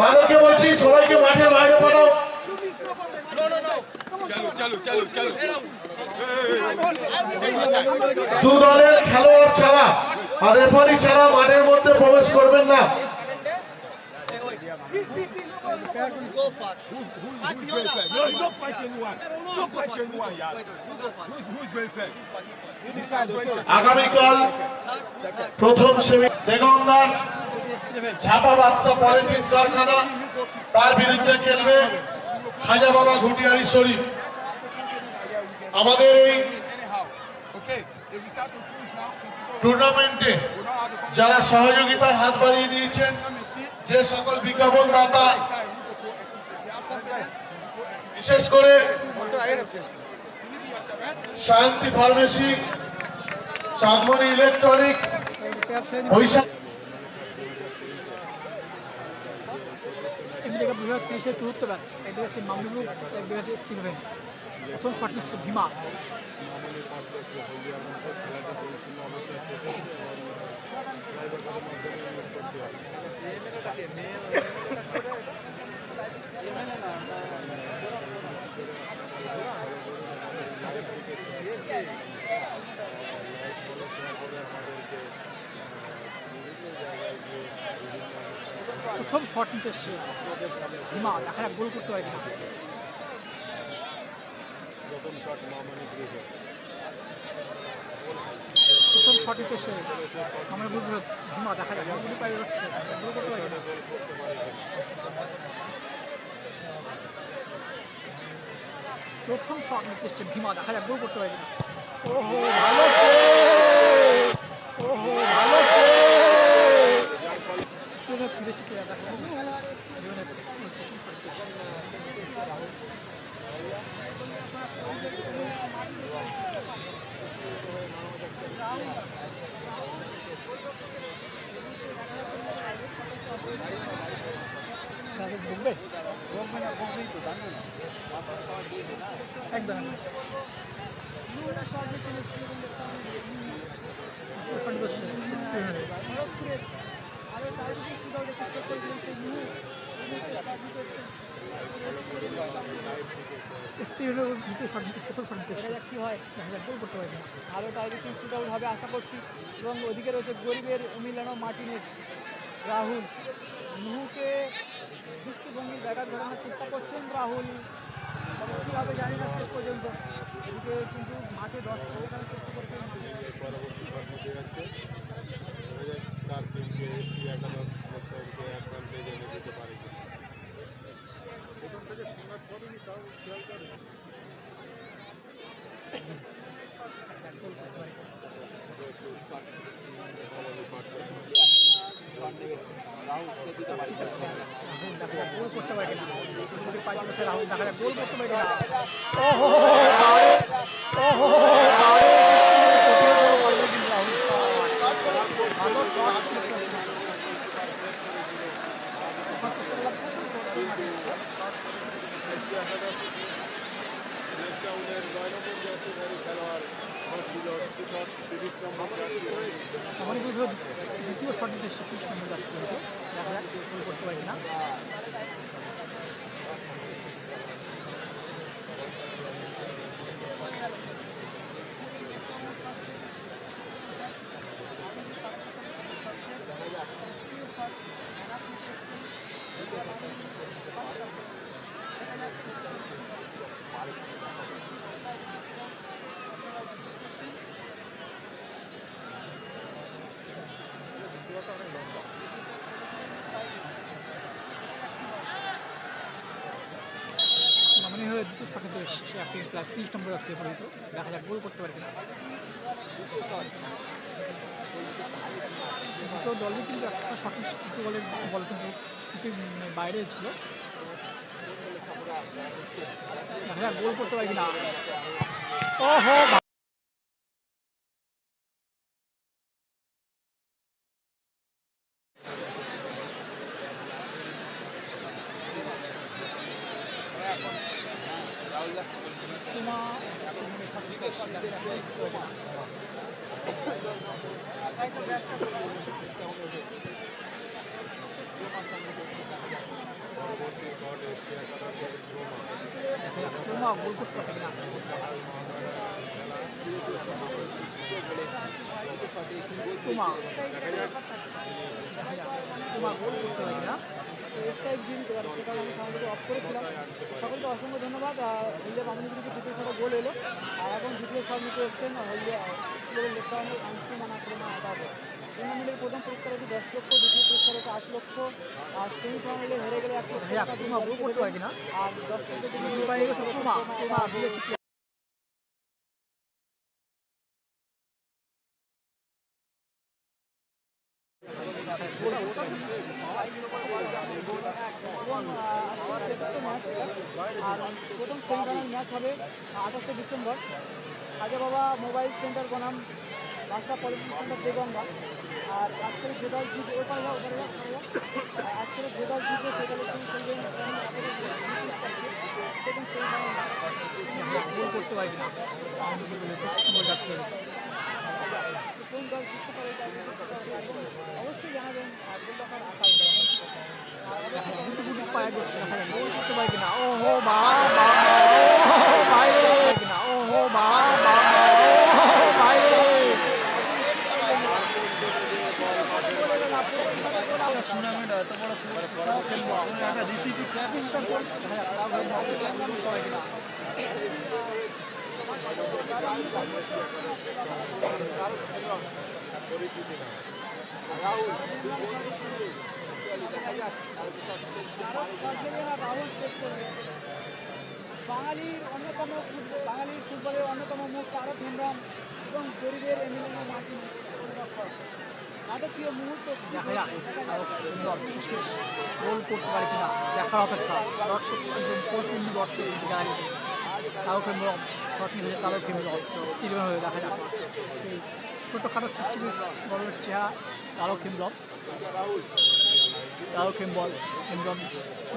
বাদকে বলছি, সবাইকে মাঠের বাইরে পাঠাও। দু দলের খেলোয়াড় ছাড়া, আর রেফারি ছাড়া মাঠের মধ্যে প্রবেশ করবেন না। আগামীকাল প্রথম সেমি দেগঙ্গার ছাপা বাচ্চা পলিথিন কারখানা, তার বিরুদ্ধে খেলবে খাজা বাবা ঘুটিয়ারি শরীফ আমাদের এই টুর্নামেন্টে যারা সহযোগিতার হাত বাড়িয়ে দিয়েছেন, যে সকল বিজ্ঞাপন দাতা. বিশেষ করে শান্তি ফার্মেসি চাঁদমণি ইলেকট্রনিক্স, বৈশাখ এদিকে বিভাগ তেইশে চতুর্থ ব্যাচ এদিকে আছে মামলুক একদিকে আছে স্টিভেন প্রথম শট নিচ্ছে ভীমা। প্রথম শট নিতে এসছে ভীমা দেখা যাক গোল করতে পারে কিনা প্রথম শট নিতে এসছে আমরা করে ভীমা দেখা যাক গোল পাই হচ্ছে গোল করতে পারে। কিনা প্রথম শট নিতে এসছে ভীমা দেখা যাক গোল করতে পারে কিনা ওহো ভালো save! ওহো ভালো save! স্টিভেনের বিদেশি প্লেয়ার দেখা যাচ্ছে স্টিভেনের প্রথম shot নিতে এসছে। তাদের ঢুকবে একদম স্টিভেনের দ্বিতীয় শট নিতে প্রথম শট নিতে দেখা যাক কী হয়? দেখা যাক গোল করতে পারে কিনা। ভালো টার্গেটিং শুট আউট হবে আশা করছি। এবং ওদিকে রয়েছে গরিবের মিলানো মার্টিনেজ রাহুল নুহুকে দৃষ্টিভঙ্গির ব্যাঘাত ঘটানোর চেষ্টা করছেন রাহুল। তবে কীভাবে জানি না শেষ পর্যন্ত। এদিকে কিন্তু মাঠে দশ ওখানে চেষ্টা করছেন পরবর্তী শট প্রথম থেকে সীমা করেনি গোল করতে পারে যদি পাঁচ বছর রাহুল দেখা যাক গোল করতে পারে কিনা ওহো ওহো ভালো shot ছিল কিন্তু। এখন চেষ্টা করলাম লেকটাউনের নম্বর জার্সিধারী খেলোয়াড় দ্বিতীয় শট নম্বর যাচ্ছে দেখা যাক করতে পারি কিনা। দ্বিতীয় শট এসছে আপনি প্লাস তিরিশ নম্বর আসছে পর্যন্ত। দেখা যাক, গোল করতে পারে কিনা। দুটো দলই কিন্তু একটা শট তৃতীয় বলে বল কিন্তু বাইরে ছিল। দেখা যাক, গোল করতে পারে কিনা। ওহো তোমা দেখা যাক তোমা গোল করতে পারে না তোমা তোমা গোল করতে পারে না স্ট্রাইক দিয়ে দিতে পারে সেটা আমি সামনে অফ করেছিলাম সকলকে অসংখ্য ধন্যবাদ হলদিয়া বামনি কিন্তু দ্বিতীয় শটে গোল এলো আর এখন দ্বিতীয় শট নিতে এসছেন হলদিয়া আংশুমান আক্রমণ আদাব টুর্নামেন্টের প্রথম পুরস্কার হচ্ছে দশ লক্ষ দ্বিতীয় পুরস্কার হচ্ছে আট লক্ষ আর সেমিফাইনালে হেরে গেলে এক লক্ষ না? আর দশ লক্ষ আর প্রথম সেমিফাইনাল ম্যাচ হবে আঠাশে ডিসেম্বর। আগে বাবা মোবাইল সেন্টার বনাম রাস্তা পলিটিক্স সেন্টার দেগঙ্গা আর আজকের যে দল জিতে ওপারে যাও ওপারে যাও। আজকের যে দল জিতে সে দলের খেলবেন গোল করতে পারবি না। কোন দল জিততে পারে অবশ্যই জানাবেন। আর গোল দেখার আশা গুটি গুটি পায়ে করছে দেখা যায় গোল করতে পারে কিনা ও হো বা বা ও বাইরে কিনা ও হো বা বা ও বাইরে টুর্নামেন্ট বাঙালির অন্যতম বাঙালির ফুটবলের অন্যতম মুখ তারক হেমব্রম এবং গরিবের এমিলিনো মার্টিন নাটকীয় মুহূর্ত দেখা যাক বিশেষ করে গোল করতে পারে কিনা দেখার অপেক্ষা। দর্শক একদম দর্শক হয়ে দেখা যাক। সেই ছোটোখাটো বড়ের চেহারা তারক হেমব্রম তারও খেমবল খেমব্রম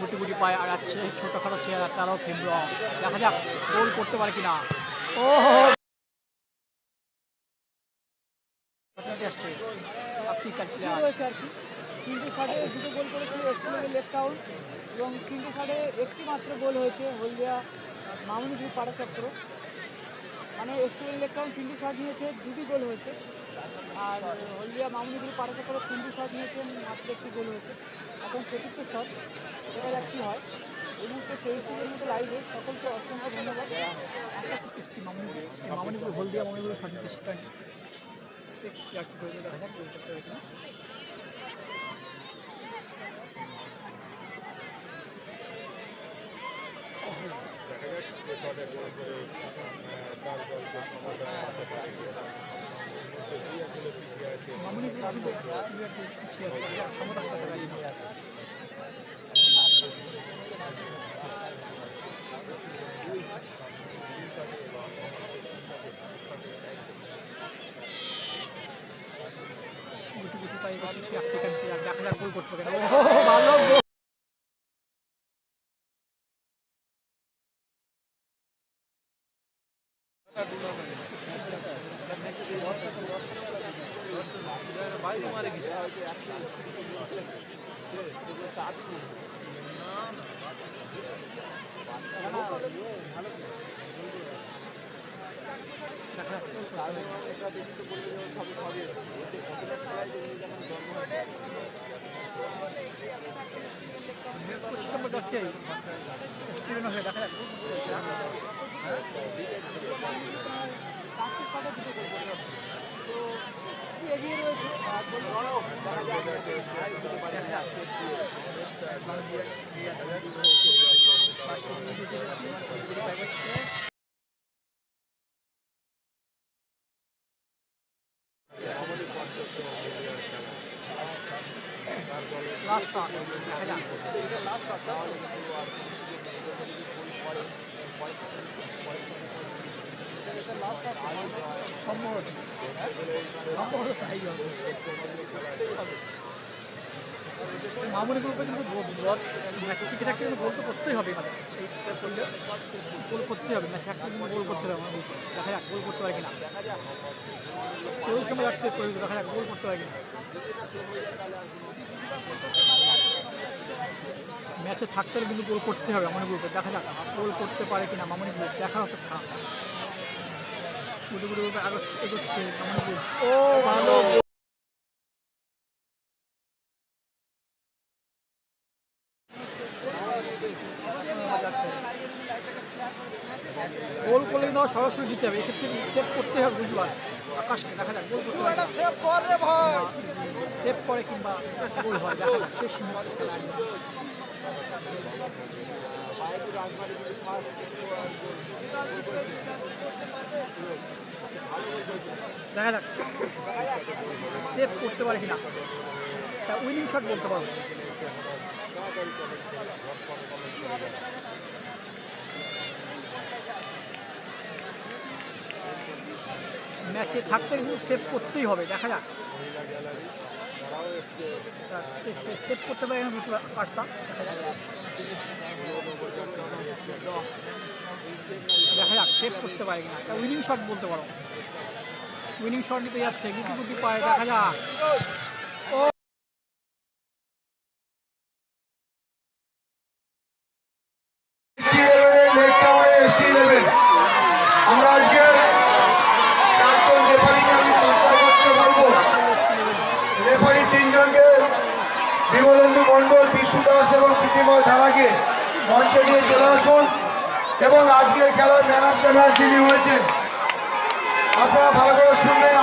গুটি গুটি পায়ে আগাচ্ছে ছোটোখাটো চেহারা তারও খেমব্রম দেখা যাক গোল করতে পারে কিনা। ও আসছে আফ্রিকার প্লেয়ার রয়েছে আর কি। তিনটে শটে দুটো গোল করেছে এস্টুলের লেফট আউট এবং তিনটে শটে একটি মাত্র গোল হয়েছে হলদিয়া মামুনি গ্রুপ পাড়া চক্র মানে এস্টুলের লেফট আউট তিনটি শট নিয়েছে দুটি গোল হয়েছে। আর হলদিয়া মামুনি গ্রুপ পাড়া চক্র তিনটি শট নিয়েছেন মাত্র একটি গোল হয়েছে। এখন চতুর্থ শট দেখা যাক কী হয়। এই মুহূর্তে তেইশের মতো লাইভে সকলকে অসংখ্য ধন্যবাদ। আশা করছি মামুনি মামুনিপুর হলদিয়া নিতে সেখানে সিক্স ইয়ার্স করে দেখা যাক করতে হবে কিনা দেখা যাক কে শটে গোল করে আহ, তার দলকে সমাধান করতে পারে কিনা। যদি আসলে পিছিয়ে আছে মামুনিপুর আমি তো একটু পিছিয়ে আছি সমতা করতে পারি গুটি গুটি পাই কিছু আফ্রিকান প্লেয়ার দেখা যাক গোল করতে পারে ও ভালো স্টিভেন হয়ে দেখা যাক তো এগিয়ে রয়েছে লাস্ট শট দেখা সম্ভবত সম্ভবত তাই হবে মামুনি গ্রুপে কিন্তু থাকতে কিন্তু গোল তো করতেই হবে গোল করতেই হবে ম্যাচে থাকতে কিন্তু গোল করতে হবে আমার দেখা যাক গোল করতে পারে কিনা চল্লিশ সময় যাচ্ছে দেখা যাক, গোল করতে পারে কিনা। ম্যাচে থাকতে হলে কিন্তু গোল করতে হবে মামনি গ্রুপে দেখা যাক গোল করতে পারে কিনা মামনি গ্রুপ দেখা অপেক্ষা গুটি আরও এগোচ্ছে মামনি গ্রুপ ও ভালো গোল করলে কিন্তু আবার সরাসরি দিতে হবে এক্ষেত্রে সেভ করতে হবে বুঝবার আকাশকে দেখা যাক গোল করতে পারে। সেভ করে ভাই। সেভ করে কিংবা গোল হয় দেখা যাক শেষ মুহূর্তে। দেখা যাক। সেভ করতে পারে কিনা। তা উইনিং শট বলতে পারব ম্যাচে থাকতে কিন্তু সেভ করতেই হবে, দেখা যাক। সেভ করতে পারি পারতাম দেখা যাক সেভ করতে পারি না উইনিং শট বলতে পারো। উইনিং শট নিতে যাচ্ছে, গুটি গুটি পায়, দেখা যাক। ধারাকে মঞ্চে নিয়ে চলে আসুন এবং আজকের খেলার ম্যান অফ দ্য ম্যাচ যিনি হয়েছেন, আপনারা ভালো করে শুনবেন।